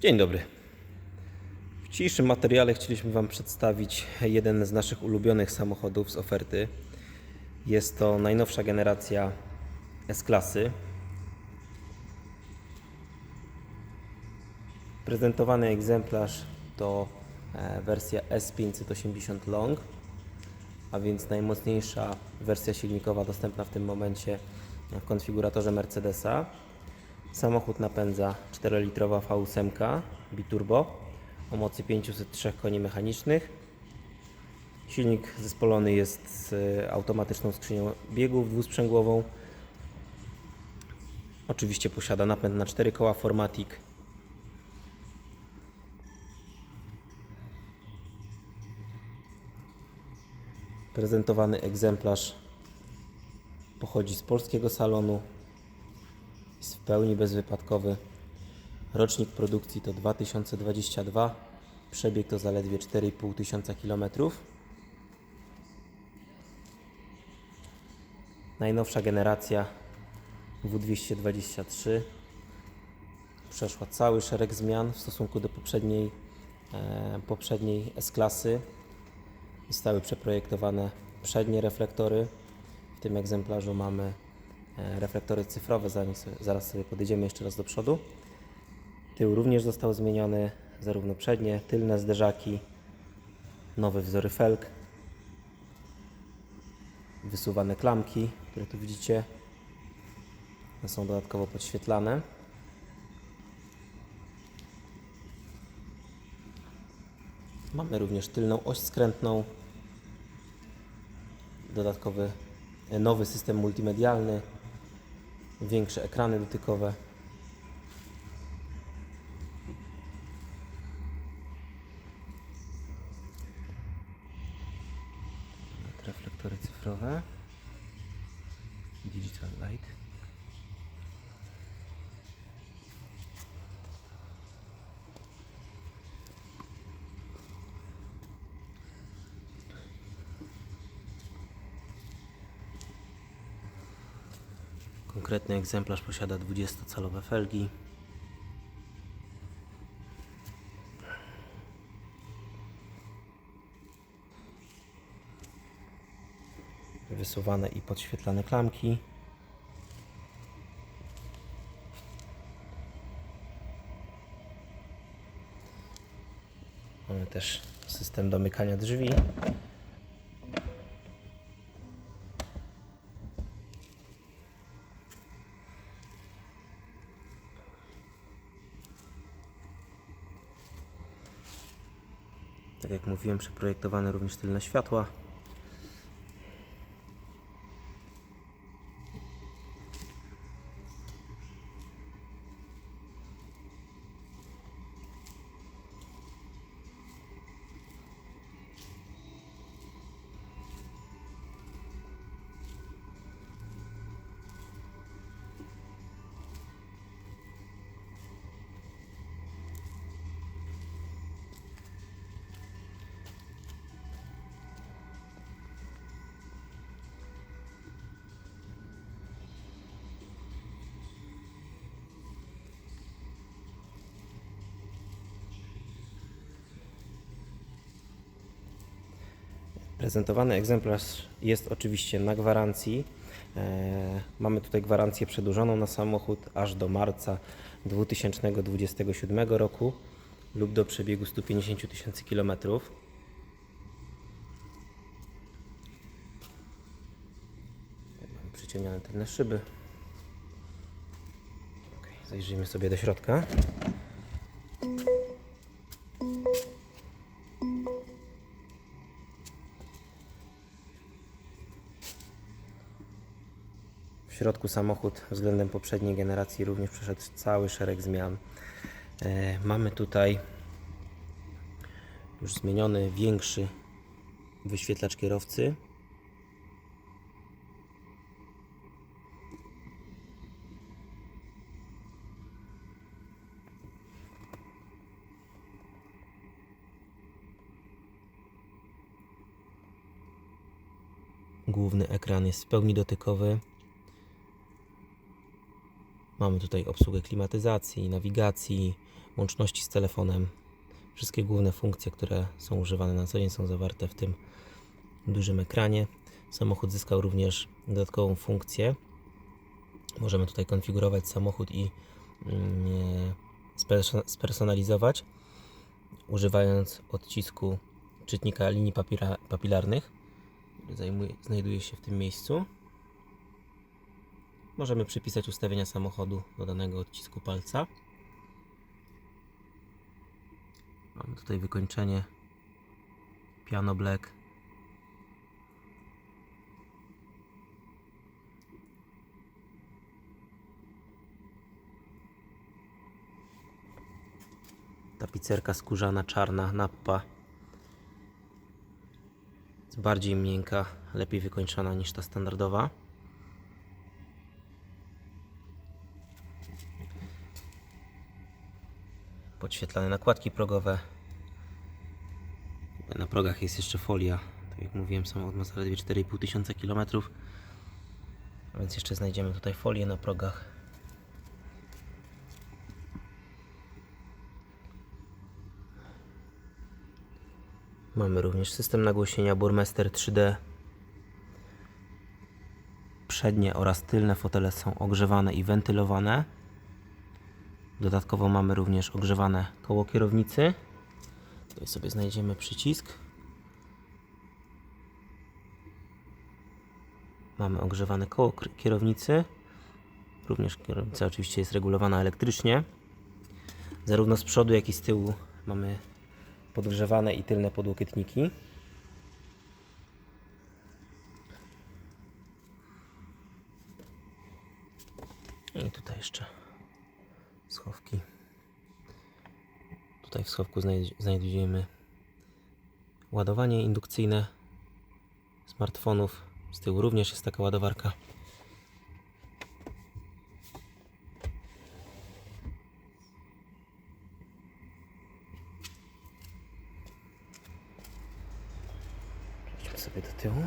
Dzień dobry. W dzisiejszym materiale chcieliśmy Wam przedstawić jeden z naszych ulubionych samochodów z oferty. Jest to najnowsza generacja S-klasy. Prezentowany egzemplarz to e, wersja S580 Long, a więc najmocniejsza wersja silnikowa dostępna w tym momencie w konfiguratorze Mercedesa. Samochód napędza 4-litrowa V8 biturbo o mocy 503 koni mechanicznych. Silnik zespolony jest z e, automatyczną skrzynią biegów dwusprzęgłową. Oczywiście posiada napęd na 4 koła Formatic. Prezentowany egzemplarz pochodzi z polskiego salonu. Jest w pełni bezwypadkowy. Rocznik produkcji to 2022. Przebieg to zaledwie 4,5 tysiąca kilometrów. Najnowsza generacja W223 przeszła cały szereg zmian w stosunku do poprzedniej, e, poprzedniej S-klasy. Zostały przeprojektowane przednie reflektory. W tym egzemplarzu mamy reflektory cyfrowe, zaraz sobie podejdziemy jeszcze raz do przodu. Tył również został zmieniony, zarówno przednie, tylne zderzaki, nowe wzory felg, wysuwane klamki, które tu widzicie, są dodatkowo podświetlane. Mamy również tylną oś skrętną, dodatkowy e, nowy system multimedialny, większe ekrany dotykowe. Reflektory cyfrowe. Digital light. Konkretny egzemplarz posiada 20-calowe felgi. Wysuwane i podświetlane klamki. Mamy też system domykania drzwi. Tak jak mówiłem, przeprojektowane również tylne światła. Prezentowany egzemplarz jest oczywiście na gwarancji. E, Mamy tutaj gwarancję przedłużoną na samochód aż do marca 2027 roku lub do przebiegu 150 000 tysięcy kilometrów. Mamy przyciemnione tylne szyby. Zajrzyjmy sobie do środka. Środku samochód względem poprzedniej generacji również przeszedł cały szereg zmian. E, mamy tutaj już zmieniony większy wyświetlacz kierowcy. Główny ekran jest w pełni dotykowy. Mamy tutaj obsługę klimatyzacji, nawigacji, łączności z telefonem. Wszystkie główne funkcje, które są używane na co dzień, są zawarte w tym dużym ekranie. Samochód zyskał również dodatkową funkcję. Możemy tutaj konfigurować samochód i mm, sperso- spersonalizować, używając odcisku czytnika linii papilarnych, który znajduje się w tym miejscu. Możemy przypisać ustawienia samochodu do danego odcisku palca. Mamy tutaj wykończenie piano black. Tapicerka skórzana, czarna, nappa. Jest bardziej miękka, lepiej wykończona niż ta standardowa. Podświetlane nakładki progowe. Na progach jest jeszcze folia. Tak jak mówiłem, samochód ma zaledwie 4,5 tysiąca kilometrów. A więc jeszcze znajdziemy tutaj folię na progach. Mamy również system nagłośnienia Burmester 3D. Przednie oraz tylne fotele są ogrzewane i wentylowane. Dodatkowo mamy również ogrzewane koło kierownicy. Tutaj sobie znajdziemy przycisk. Mamy ogrzewane koło kierownicy. Również kierownica oczywiście jest regulowana elektrycznie. Zarówno z przodu, jak i z tyłu mamy podgrzewane i tylne podłokietniki. I tutaj jeszcze schowki. Tutaj w schowku znajd- znajdujemy ładowanie indukcyjne smartfonów. Z tyłu również jest taka ładowarka. Przejdźmy sobie do tyłu.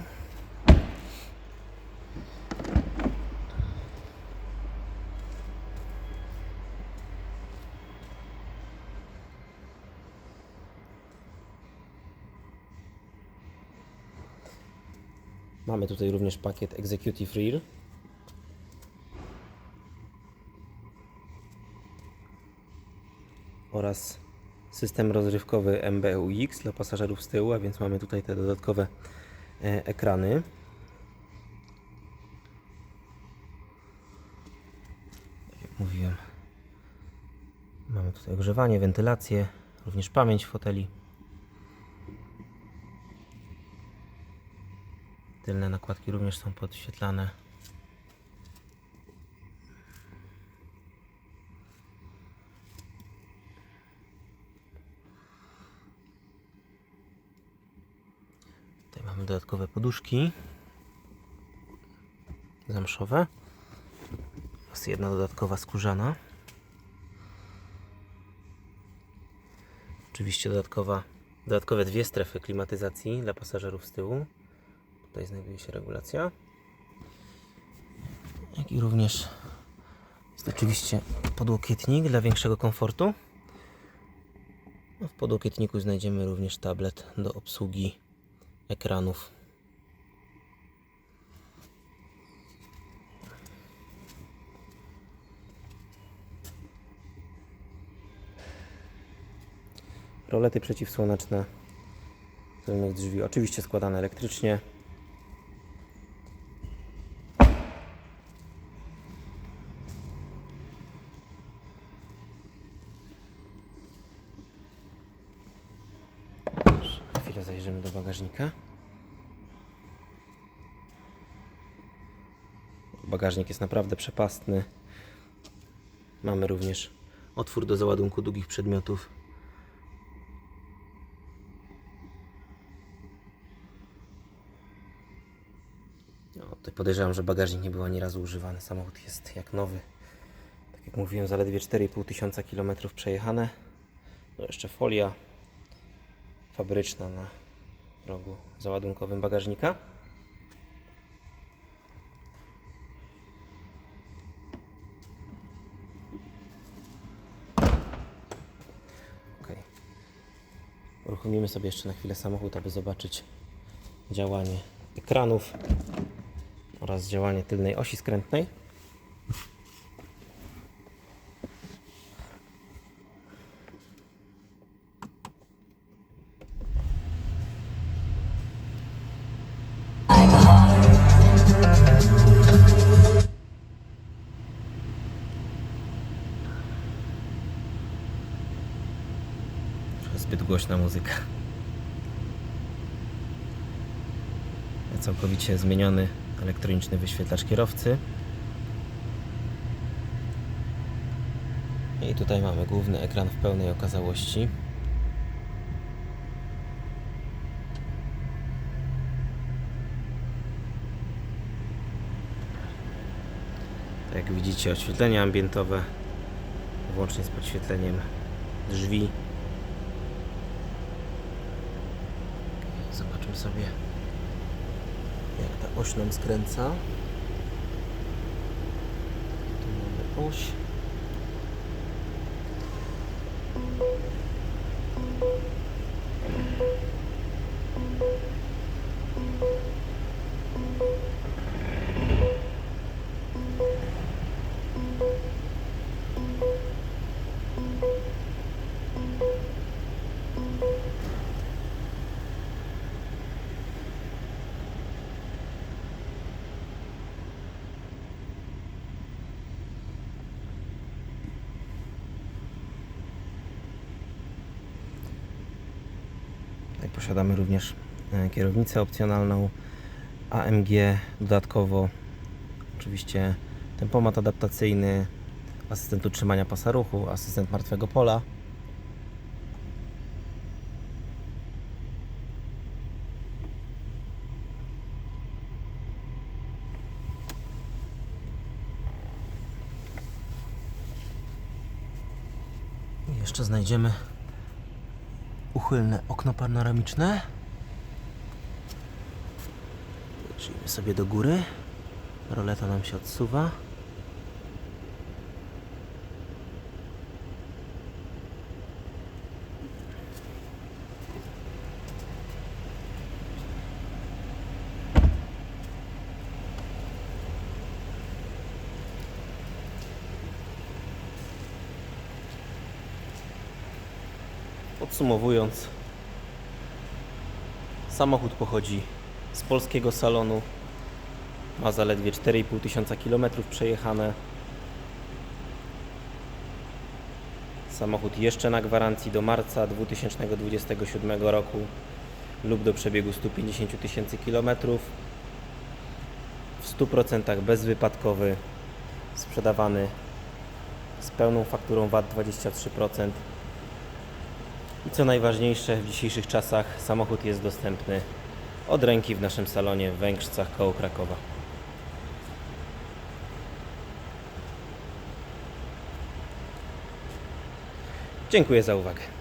Mamy tutaj również pakiet Executive Rear. Oraz system rozrywkowy MBUX dla pasażerów z tyłu, a więc mamy tutaj te dodatkowe e, ekrany. Tak jak mówiłem, mamy tutaj ogrzewanie, wentylację, również pamięć foteli. Tylne nakładki również są podświetlane. Tutaj mamy dodatkowe poduszki zamszowe. Jest jedna dodatkowa skórzana. Oczywiście dodatkowa, dodatkowe dwie strefy klimatyzacji dla pasażerów z tyłu. Tutaj znajduje się regulacja. Jak i również jest oczywiście podłokietnik dla większego komfortu. No, w podłokietniku znajdziemy również tablet do obsługi ekranów. Rolety przeciwsłoneczne tylnych drzwi, oczywiście składane elektrycznie. Na chwilę zajrzymy do bagażnika. Bagażnik jest naprawdę przepastny. Mamy również otwór do załadunku długich przedmiotów. No, tutaj podejrzewam, że bagażnik nie był ani razu używany. Samochód jest jak nowy. Tak jak mówiłem, zaledwie 4,5 tysiąca kilometrów przejechane. No jeszcze folia fabryczna na rogu załadunkowym bagażnika. Ok. Uruchomimy sobie jeszcze na chwilę samochód, aby zobaczyć działanie ekranów oraz działanie tylnej osi skrętnej. Głośna muzyka. Całkowicie zmieniony elektroniczny wyświetlacz kierowcy. I tutaj mamy główny ekran w pełnej okazałości. Tak jak widzicie oświetlenie ambientowe włącznie z podświetleniem drzwi Zobaczmy sobie, jak ta oś nam skręca. Tu mamy oś. Posiadamy również e, kierownicę opcjonalną AMG, dodatkowo oczywiście tempomat adaptacyjny, asystent utrzymania pasa ruchu, asystent martwego pola. Jeszcze znajdziemy uchylne okno panoramiczne. Lecimy sobie do góry. Roleta nam się odsuwa. Podsumowując, samochód pochodzi z polskiego salonu. Ma zaledwie 4,5 tysiąca kilometrów przejechane. Samochód jeszcze na gwarancji do marca 2027 roku lub do przebiegu 150 tysięcy kilometrów. W 100% bezwypadkowy, sprzedawany z pełną fakturą VAT 23%. I co najważniejsze w dzisiejszych czasach, samochód jest dostępny od ręki w naszym salonie w Węgrzcach koło Krakowa. Dziękuję za uwagę.